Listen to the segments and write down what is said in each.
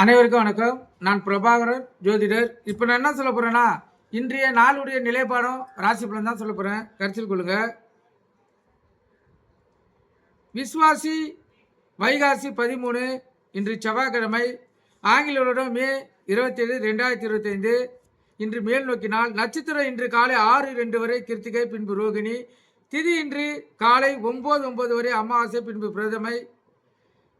அனைவருக்கும் வணக்கம். நான் பிரபாகரன் ஜோதிடர். இப்போ நான் என்ன சொல்ல போகிறேன்னா இன்றைய நாளுடைய நிலைப்பாடம் ராசி பலன் தான் சொல்ல போகிறேன் கருத்தில் கொள்ளுங்க. விஸ்வாசி வைகாசி பதிமூணு இன்று செவ்வாய்க்கிழமை ஆங்கில வருடம் மே இருபத்தேழு ரெண்டாயிரத்தி இருபத்தைந்து. இன்று மேல் நோக்கினால் நட்சத்திரம் இன்று காலை ஆறு ரெண்டு வரை கிருத்திகை பின்பு ரோகிணி. திதி இன்று காலை ஒம்பது ஒம்பது வரை அமாவாசை பின்பு பிரதமை.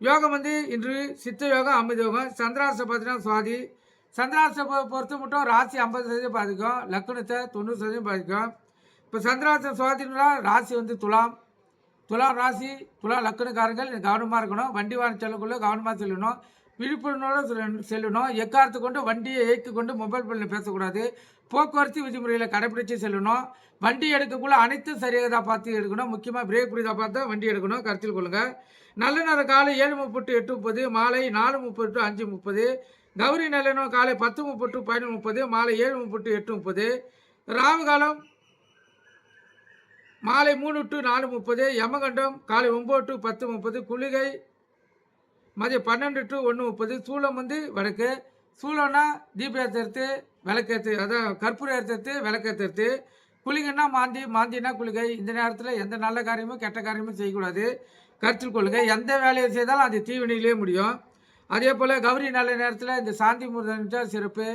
யோகம் வந்து இன்று சித்த யோகம் அமிர்த யோகம் சந்திராசை பார்த்தீங்கன்னா சுவாதி. சந்திராசை பொ- மட்டும் ராசி ஐம்பது சதவீதம் பாதிக்கும் லக்னத்தை தொண்ணூறு சதவீதம் பாதிக்கும். இப்போ சந்திராசம் சுவாதினா ராசி வந்து துலாம். துலாம் ராசி துலாம் லக்கணக்காரங்கள் கவனமாக இருக்கணும். வண்டி வாகனம் செல்லக்குள்ளே கவனமாக செல்லணும். விழிப்புணர்வோடு செல்லணும். எக்காரத்து கொண்டு வண்டியை இயக்கி கொண்டு மொபைல் ஃபோனில் பேசக்கூடாது. போக்குவரத்து விதிமுறைகளை கடைப்பிடித்து செல்லணும். வண்டி எடுக்கக்குள்ள அனைத்தும் சரியாக பார்த்து எடுக்கணும். முக்கியமாக பிரேக் புரிதாக பார்த்து தான் வண்டி எடுக்கணும். கருத்தில் கொள்ளுங்கள் நல்ல நேரம் காலை ஏழு முப்பது எட்டு முப்பது மாலை நாலு முப்பது டு அஞ்சு முப்பது கௌரி நல்ல நேரம் காலை பத்து முப்பது டு பதினொன்று முப்பது மாலை ஏழு முப்பது டு எட்டு முப்பது ராகு காலம் மாலை மூணு டு நாலு முப்பது யமகண்டம் காலை ஒம்பது டு பத்து முப்பது குளிகை மதியம் பன்னெண்டு டு ஒன்று முப்பது சூளம் வந்து வடக்கு சூளம்னா தீபம் ஏற்றுறது விளக்கேற்று அதான் கற்பூரம் ஏற்றுறது விளக்கேற்றுறது குளிங்கன்னா மாந்தி மாந்தினா குளிகை. இந்த நேரத்தில் எந்த நல்ல காரியமும் கெட்ட காரியமும் செய்யக்கூடாது. கருத்தில் கொள்ளுங்க. எந்த வேலையை செய்தாலும் அது தீவினையிலே முடியும். அதே போல் கௌரி நல்ல நேரத்தில் இந்த சாந்தி முகூர்த்தம் சிறப்பு.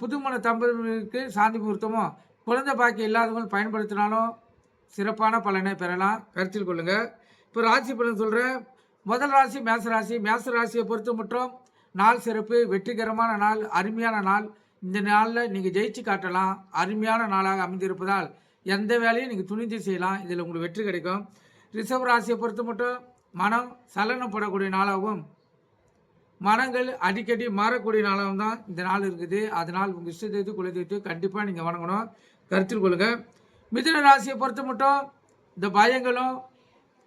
புதுமண தம்பதிக்கு சாந்தி முகூர்த்தமும் குழந்தை பாக்கி இல்லாதவங்க பயன்படுத்தினாலும் சிறப்பான பலனை பெறலாம். கருத்தில் கொள்ளுங்கள் இப்போ ராசி பலன் சொல்கிறேன் முதல் ராசி மேச ராசி. மேச ராசியை பொறுத்த மட்டும் நாள் சிறப்பு வெற்றிகரமான நாள் அருமையான நாள். இந்த நாளில் நீங்கள் ஜெயிச்சு காட்டலாம். அருமையான நாளாக அமைந்திருப்பதால் எந்த வேலையும் நீங்கள் துணிந்து செய்யலாம். இதில் உங்களுக்கு வெற்றி கிடைக்கும். ரிசர்வ் ராசியை பொறுத்த மட்டும் மனம் சலனப்படக்கூடிய நாளாகவும் மனங்கள் அடிக்கடி மாறக்கூடிய நாளாகவும் தான் இந்த நாள் இருக்குது. அதனால் உங்கள் இஷ்டத்தை குலதெய்வத்தை கண்டிப்பாக நீங்கள் வணங்கணும். கருத்தில் கொள்ளுங்கள் மிதுன ராசியை பொறுத்த மட்டும் இந்த பயங்களும்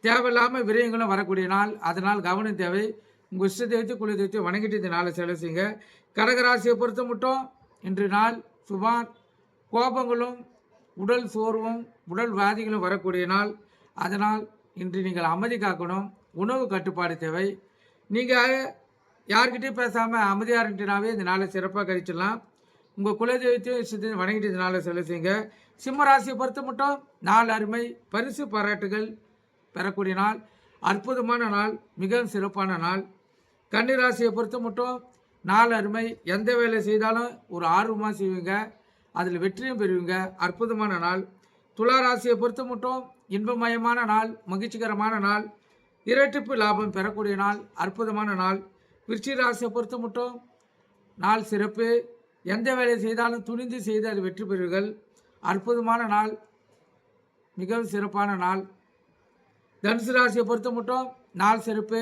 தேவையில்லாமல் விரயங்களும் வரக்கூடிய நாள். அதனால் கவனம் தேவை. உங்கள் இஷ்ட வச்சு குல தெய்வத்தை வணங்கிட்டு இந்த நாளை செலவு செய்யுங்க. கடகராசியை பொறுத்த மட்டும் இன்று நாள் சுமார் கோபங்களும் உடல் சோர்வும் உடல் வியாதிகளும் வரக்கூடிய நாள். அதனால் இன்று நீங்கள் அமைதி காக்கணும். உணவு கட்டுப்பாடு தேவை. நீங்கள் யார்கிட்டையும் பேசாமல் அமைதியாக இருந்துட்டுனாவே இந்த நாளை சிறப்பாக கழிச்சிடலாம். உங்கள் குலதெய்வத்தையும் இஷ்டத்தையும் வணங்கிட்டு இந்த நாளை செலவு செய்யுங்க. சிம்ம ராசியை பொறுத்த மட்டும் நாள் அருமை. பரிசு பாராட்டுகள். பெறக்கூடிய நாள் அற்புதமான நாள் மிகவும் சிறப்பான நாள். கன்னிராசியை பொறுத்த மட்டும் நாள் அருமை. எந்த வேலை செய்தாலும் ஒரு ஆர்வமாக செய்வீங்க. அதில் வெற்றியும் பெறுவீங்க. அற்புதமான நாள். துலா ராசியை பொறுத்த மட்டும் இன்பமயமான நாள் மகிழ்ச்சிகரமான நாள். இரட்டிப்பு லாபம் பெறக்கூடிய நாள் அற்புதமான நாள். விருச்சிக ராசியை பொறுத்த மட்டும் நாள் சிறப்பு. எந்த வேலை செய்தாலும் துணிந்து செய்து அது வெற்றி பெறுவீர்கள். அற்புதமான நாள் மிகவும் சிறப்பான நாள். தனுசு ராசியை பொறுத்த மட்டும் நாள் சிறப்பு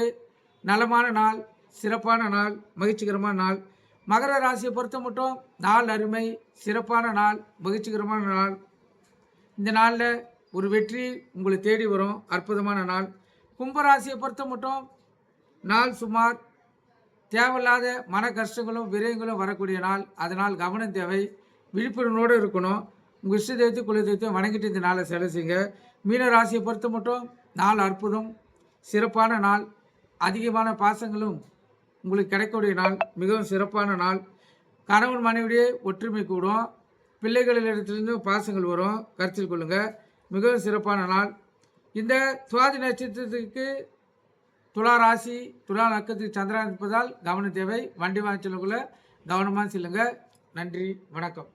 நலமான நாள் சிறப்பான நாள் மகிழ்ச்சிகரமான நாள். மகர ராசியை பொறுத்த மட்டும் நாள் அருமை சிறப்பான நாள் மகிழ்ச்சிகரமான நாள். இந்த நாளில் ஒரு வெற்றி உங்களை தேடி வரும் அற்புதமான நாள். கும்பராசியை பொறுத்த மட்டும் நாள் சுமார் தேவையில்லாத மன கஷ்டங்களும் விரயங்களும் வரக்கூடிய நாள். அதனால் கவனம் தேவை விழிப்புணர்வோடு இருக்கணும். உங்கள் இஷ்ட தெய்வத்தை குல வணங்கிட்டு இந்த நாளை செலவு செய்யுங்க. மீன ராசியை பொறுத்த மட்டும் நாள் அற்புதம் சிறப்பான நாள் அதிகமான பாசங்களும் உங்களுக்கு கிடைக்கக்கூடிய நாள் மிகவும் சிறப்பான நாள். கணவன் மனைவியே ஒற்றுமை கூடும். பிள்ளைகளிடத்திலிருந்து பாசங்கள் வரும். கருத்தில் கொள்ளுங்கள் மிகவும் சிறப்பான நாள். இந்த சுவாதி நட்சத்திரத்துக்கு துலா ராசி துலா நக்கத்துக்கு சந்திரன் இருப்பதால் கவனம் தேவை. வண்டி வாங்க கவனமாக செல்லுங்கள் நன்றி வணக்கம்.